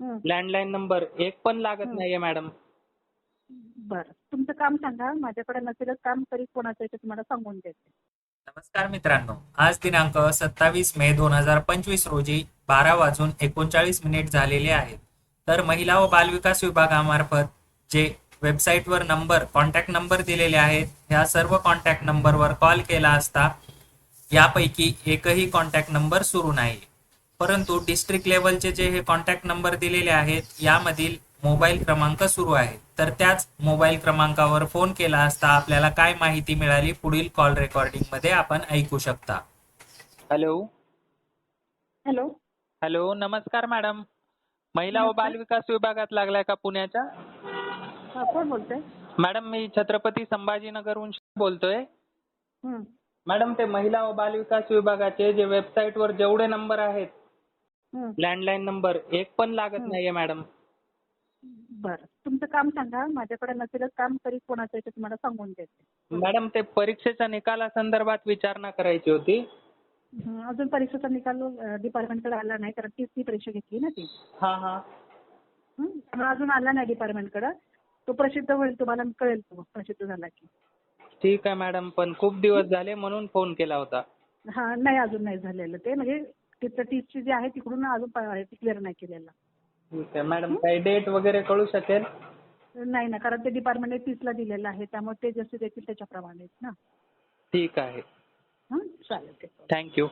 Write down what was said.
Landline number एक पण लागत हं. नाहीये मॅडम बरं. तुमचं काम सांगा. माझ्याकडे नसेलच काम तरी कोणाचं आहे ते तुम्हाला सांगून देते. नमस्कार मित्रांनो. आज दिनांक सत्तावीस मे दोन हजार पंचवीस रोजी बारा वाजून एकोणचाळीस मिनिट झालेले आहेत. तर महिला व बालविकास विभागामार्फत जे वेबसाईटवर नंबर कॉन्टॅक्ट नंबर दिलेले आहेत ह्या सर्व कॉन्टॅक्ट नंबरवर कॉल केला असता यापैकी एकही कॉन्टॅक्ट नंबर सुरू नाही परंतु डिस्ट्रिक्ट लेवलचे जे हे कॉन्टॅक्ट नंबर दिलेले आहेत यामधील मोबाईल क्रमांक सुरू आहेत. तर त्याच मोबाईल क्रमांकावर फोन केला असता आपल्याला काय माहिती मिळाली पुढील कॉल रेकॉर्डिंगमध्ये आपण ऐकू शकता. हॅलो हॅलो हॅलो नमस्कार मॅडम महिला व नमस्कार. बालविकास विभागात लागलाय का पुण्याच्या? हा कोण बोलतंय? मॅडम मी छत्रपती संभाजीनगरहून बोलतोय. हं. मॅडम ते महिला व बालविकास विभागाचे जे वेबसाईटवर जेवढे नंबर आहेत. लँडलाईन नंबर एक पण लागत. नाहीये मॅडम बरं. तुमचं काम सांगा. माझ्याकडे नसेलच काम तरी कोणाचं ते तुम्हाला सांगून देते. मॅडम ते परीक्षेच्या निकालासंदर्भात विचारणा करायची होती. अजून परीक्षेचा निकाल डिपार्टमेंटकडे आला नाही कारण तीच ती परीक्षा घेतली ना ती. हा हा. हं, त्यामुळे अजून आला नाही डिपार्टमेंटकडे तो प्रसिद्ध होईल तुम्हाला कळेल तो. प्रसिद्ध झाला की. ठीक आहे मॅडम पण खूप दिवस झाले म्हणून फोन केला होता. हा नाही अजून नाही झालेलं ते. म्हणजे तिथं टीची जी आहे तिकडून अजून क्लिअर नाही केलेलं. ठीक आहे. मॅडम काही डेट वगैरे कळू शकेल? नाही ना कारण ते डिपार्टमेंट तीसला दिलेलं आहे त्यामुळे ते जसे देतील त्याच्याप्रमाणेच ना. ठीक आहे. हं, चालेल ते थँक्यू